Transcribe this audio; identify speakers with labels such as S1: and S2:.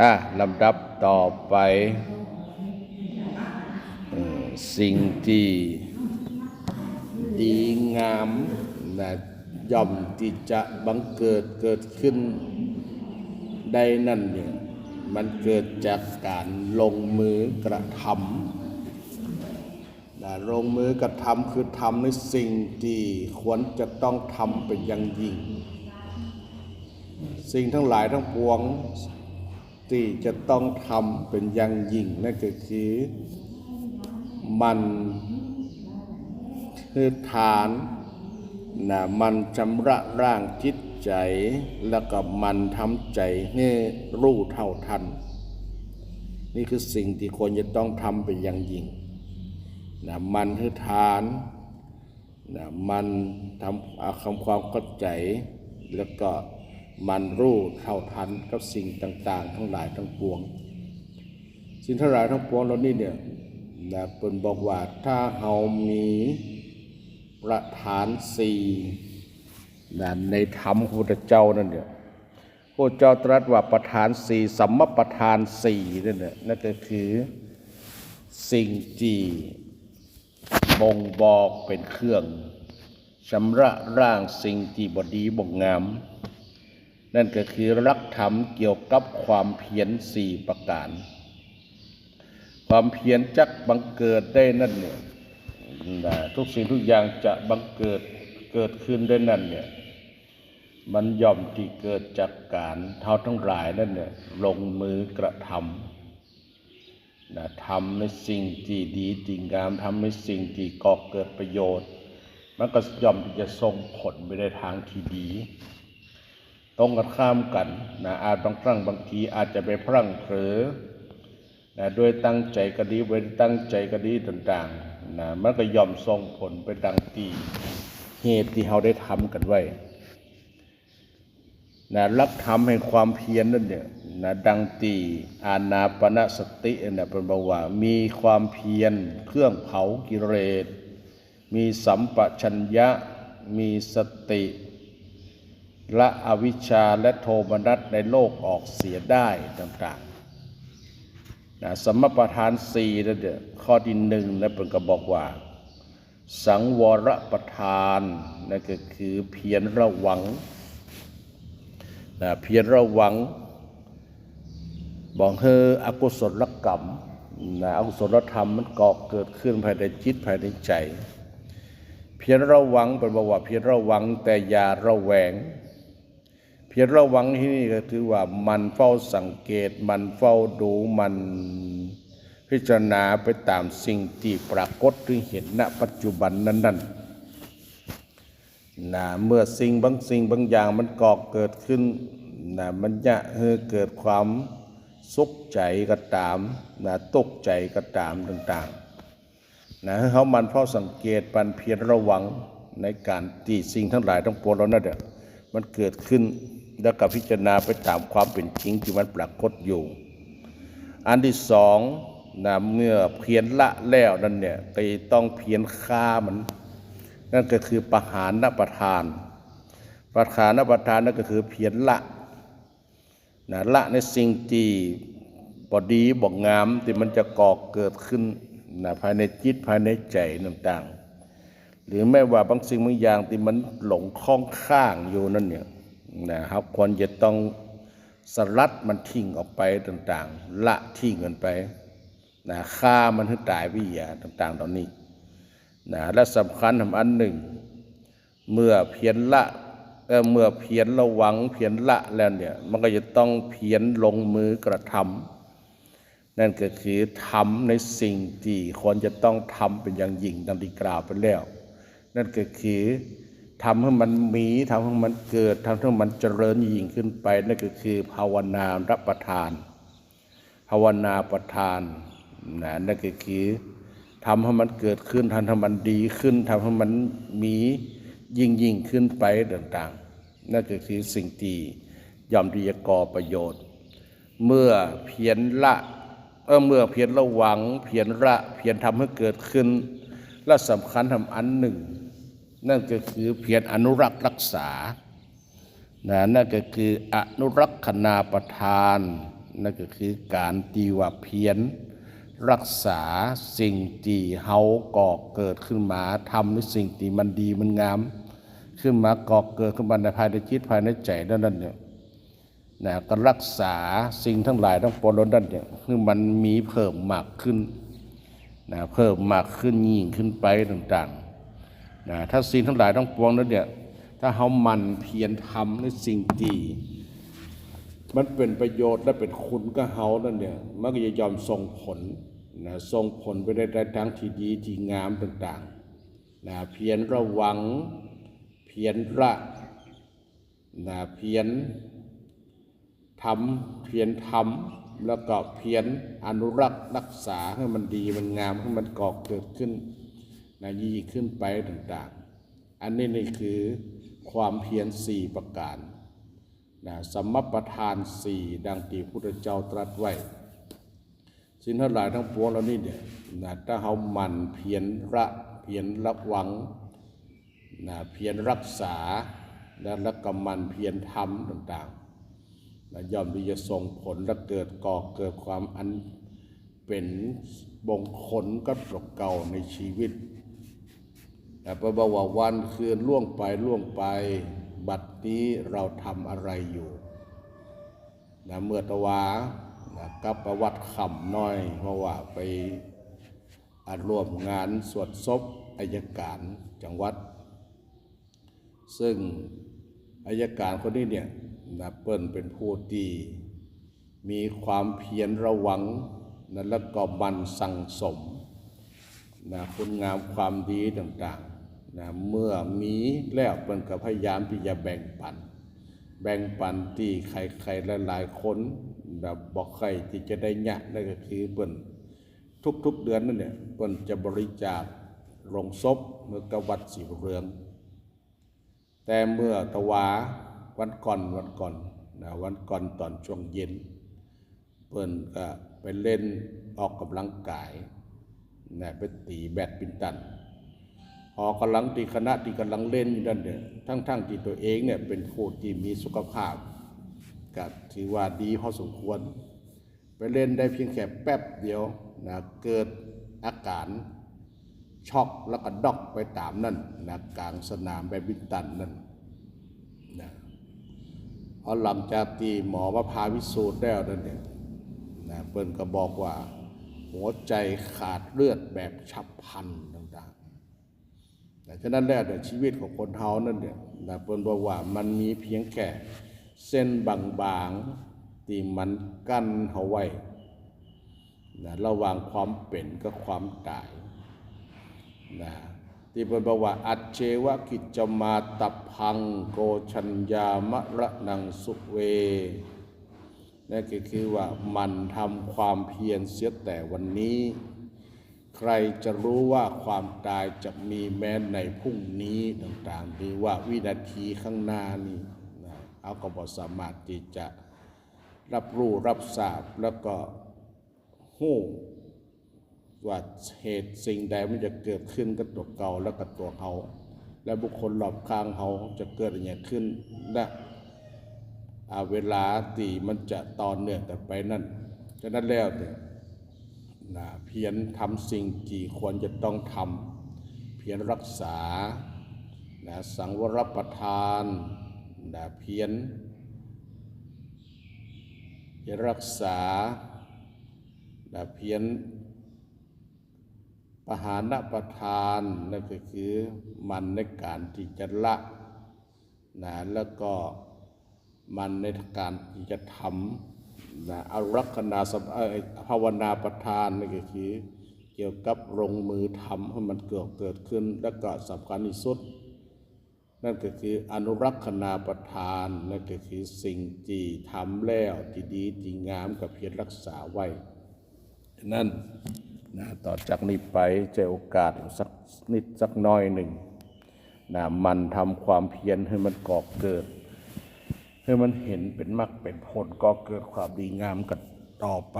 S1: อะลำดับต่อไป สิ่งที่ดีงามนะย่อมที่จะบังเกิดเกิดขึ้นได้นั่นเนี่ยมันเกิดจากการลงมือกระทำนะลงมือกระทำคือทำในสิ่งที่ควรจะต้องทำเป็นอย่างยิ่ง สิ่งทั้งหลายทั้งปวงที่จะต้องทำเป็นอย่างยิ่งนั่นก็คือมันคือฐานนะมันชำระร่างจิตใจ แล้วก็มันทำใจให้รู้เท่าทัน นี่คือสิ่งที่ควรจะต้องทำเป็นอย่างยิ่งนะมันคือฐานนะมันทำคำความเข้าใจแล้วก็ มันรู้เท่าทันกับสิ่งต่าง ๆ ทั้งหลายทั้งปวง สิ่งทั้งหลายทั้งปวงเหล่านี้เนี่ยนะเป็นบอกว่าถ้าเรามีประธานสี่นะในธรรมของพระพุทธเจ้านั่นเนี่ยพระเจ้าตรัสว่าประธานสี่สัมมประธานสี่นั่นเนี่ยนั่นก็คือสิ่งที่บ่งบอกเป็นเครื่องชำระร่างสิ่งที่บดีบ่งงาม นั่นก็คือรักธรรมเกี่ยวกับความเพียรสี่ประการ ความเพียรจักบังเกิดได้นั่นเนี่ยทุกสิ่งทุกอย่างจะบังเกิดเกิดขึ้นได้นั่นเนี่ยมันย่อมที่เกิดจากการเท่าทั้งหลายนั่นเนี่ยลงมือกระทำนะทำในสิ่งที่ดีที่งามทำในสิ่งที่ก่อเกิดประโยชน์ มันก็ย่อมที่จะส่งผลไปในทางที่ดี ตรงกันข้ามกันนะอาจบางครั้งบางทีอาจจะไปพลั้งเผลอนะด้วยตั้งใจก็ดีไว้ตั้งใจก็ดีต่างๆนะมันก็ย่อมส่งผลไปดังที่เหตุที่เราได้ทำกันไว้นะรักธรรมให้ความเพียรนั่นเนี่ยนะดังตีอานาปณสติเนี่ยเป็นบอกว่า มีความเพียรเครื่องเผากิเลสมีสัมปชัญญะ มีสติ ละอวิชชาและโทมนัสในโลกออกเสียได้ต่างๆนะสมประทานสี่นั่นเดียข้อที่หนึ่งนะเป็นก็บอกว่า สังวรประทานนั่นก็คือเพียรระวังนะเพียรระวัง บอกเฮออกุศลกรรมนะอกุศลธรรมมันก่อเกิดขึ้นภายในจิตภายในใจ เพียรระวังเป็นบอกว่าเพียรระวังแต่อย่าระแวง พียรระวังที่นี่ก็คือว่ามันเฝ้าสังเกต มันเฝ้าดูมันพิจารณาไปตามสิ่งที่ปรากฏหรือเห็นณปัจจุบันนั้นๆนะเมื่อสิ่งบางสิ่งบางอย่างมันก่อเกิดขึ้นนะมันจะเกิดความสุขใจก็ตามนะตกใจก็ตามต่างๆนะเขามันเฝ้าสังเกตปันเพียรระวังในการที่สิ่งทั้งหลายทั้งปวงเรานั่นเด้อมันเกิดขึ้น แล้วก็พิจารณาไปตามความเป็นจริงที่มันปรากฏอยู่ อันที่สองนะเมื่อเพียรละแล้วนั่นเนี่ยก็ต้องเพียรฆ่ามัน นั่นก็คือประหารนประทาน ประหารนประทานนั่นก็คือเพียรละนะละในสิ่งที่บอดีบอกงามที่มันจะก่อเกิดขึ้นนะภายในจิตภายในใจต่างๆ หรือแม้ว่าบางสิ่งบางอย่างที่มันหลงคล้องข้างอยู่นั่นเนี่ย นะครับควรจะต้องสลัดมันทิ้งออกไปต่างๆ ละทิ้งกันไปนะฆ่ามันให้ตายวิยาต่างๆเหล่านี้นะและสำคัญทำอันหนึ่ง เมื่อเพียรละเเมื่อเพียรระวังเพียรละแล้วเนี่ยมันก็จะต้องเพียรลงมือกระทำนั่นก็คือทำในสิ่งที่ควรจะต้องทำเป็นอย่างยิ่งดังที่กล่าวไปแล้ว นั่นก็คือ ทำให้มันมีทำให้มันเกิดทำให้มันเจริญยิ่งขึ้นไปนั่นก็คือภาวนารับประทาน ภาวนาประทานนะนั่นก็คือทำให้มันเกิดขึ้นทำให้มันดีขึ้นทำให้มันมียิ่งยิ่งขึ้นไปต่างๆ นั่นก็คือสิ่งที่ยอมที่จะก่อประโยชน์ เมื่อเพียรละเออเมื่อเพียรระวัง เพียรละเพียรทำให้เกิดขึ้น และสำคัญทำอันหนึ่ง นั่นก็คือเพียรอนุรักษ์รักษานะนั่นก็คืออนุรักษณาประทาน นั่นก็คือการตีว่าเพียรรักษาสิ่งที่เฮาก่อเกิดขึ้นมาทำในสิ่งที่มันดีมันงาม ขึ้นมาก่อเกิดขึ้นมาในภายในจิตภายในใจนั่นนั่นเนี่ยนะก็รักษาสิ่งทั้งหลายทั้งปวงนั่นเนี่ยคือมันมีเพิ่มมากขึ้นนะเพิ่มมากขึ้นยิ่งขึ้นไปต่างๆ นะถ้าสิ่งทั้งหลายทั้งปวงนั้นเนี่ยถ้าเฮามันเพียรทำในสิ่งที่มันเป็นประโยชน์และเป็นคุณก็เฮานั่นเนี่ยมันก็จะยอมส่งผลนะส่งผลไปในทางที่ดีที่งามต่างๆนะเพียรระวัง เพียรละนะเพียรทำเพียรทำแล้วก็เพียรอนุรักษ์รักษาให้มันดีมันงามให้มันก่อเกิดขึ้น นะยิ่งขึ้นไปต่างๆ อันนี้นี่คือความเพียรสี่ประการนะสมมประทานสี่ดังที่พุทธเจ้าตรัสไว้สิ่งทั้งหลายทั้งปวงเหล่านี้เนี่ยนะถ้าเฮาหมันเพียรระเพียรระวังนะเพียรรักษาและละกำมันเพียรทำต่างๆนะย่อมที่จะส่งผลและเกิดก่อเกิดความอันเป็นบงคลกับตกเก่าในชีวิต แต่พระบว่าวันคืนล่วงไปล่วงไป บัดนี้เราทำอะไรอยู่นะเมื่อตะวานะกับประวัติคำน้อย เพราะว่าไปอาร่วมงานสวดศพอายการจังหวัด ซึ่งอายการคนนี้เนี่ยนะเปิ้นเป็นผู้ที่มีความเพียรระวังนะแล้วก็มันสั่งสมนะคุณงามความดีต่างๆ นะเมื่อมีแล้วเปิ้นก็พยายามที่จะแบ่งปัน แบ่งปันที่ใครๆหลายๆคนนะบอกใครที่จะได้ยะนั่นก็คือเปิ้นทุกๆเดือนนั่นเนี่ยเปิ้นจะบริจาคโรงศพเมื่อกวัดสีบุญเรือง แต่เมื่อตะวาวันก่อนวันก่อนนะวันก่อนตอนช่วงเย็นเพิ่นก็ไปเล่นออกกำลังกายนะไปตีแบดมินตัน พอกำลังตีคณะที่กำลังเล่นอยู่นั่นเนี่ยทั้งๆที่ตัวเองเนี่ยเป็นผู้ที่มีสุขภาพก็ถือว่าดีพอสมควร ไปเล่นได้เพียงแค่แป๊บเดียวนะเกิดอาการช็อกแล้วก็ดอกไปตามนั่นนะกลางสนามแบดมินตันนั่นนะพอหลังจากที่หมอมาพาพิสูจน์แล้วนั่นเนี่ยนะเปิ้นก็บอกว่า หัวใจขาดเลือดแบบฉับพลันต่างๆ แต่ฉะนั้นแล้วเนี่ยชีวิตของคนเฮานั่นเนี่ยนะเปิ้นบอกว่ามันมีเพียงแค่เส้นบางๆที่มันกั้นเฮาไว้นะระหว่างความเป็นกับความตายนะที่เพิ่นบอกว่าอัจเจวะกิจจมาตับพังโกชัญญามะระนังสุเวนั่นก็คือว่ามันทำความเพียรเสียแต่วันนี้ ใครจะรู้ว่าความตายจะมีแม้ในพรุ่งนี้ต่างๆหรือว่าวินาทีข้างหน้านี้นะเอาก็บอสามารถที่จะรับรู้รับทราบแล้วก็หู้ว่าเหตุสิ่งใดมันจะเกิดขึ้นกับตัวเก่าและกับตัวเขาและบุคคลรอบข้างเขาจะเกิดอะไรขึ้นและเวลาตีมันจะต่อเนื่องกันไปนั่นฉะนั้นแล้วเนี่ย นะเพียรทำสิ่งที่ควรจะต้องทำเพียรรักษานะสังวรประทานนะเพียรเพียรรักษานะเพียรปหานประทานนั่นก็คือมันในการที่จะละนะแล้วก็มันในการที่จะทำ นะอารักขณาภาวนาประทานนั่นก็คือเกี่ยวกับลงมือทำให้มันเกิดเกิดขึ้น แล้วก็สำคัญที่สุด นั่นก็คืออนุรักษณาประทานนั่นก็คือสิ่งที่ทำแล้วที่ดีที่งามกับเพียรรักษาไว้ นั่นนะต่อจากนี้ไปจะโอกาสสักนิดสักน้อยหนึ่งนะมันทำความเพียรให้มันก่อเกิด ให้มันเห็นเป็นมรรคเป็นผลก็เกิดความดีงามกันต่อไป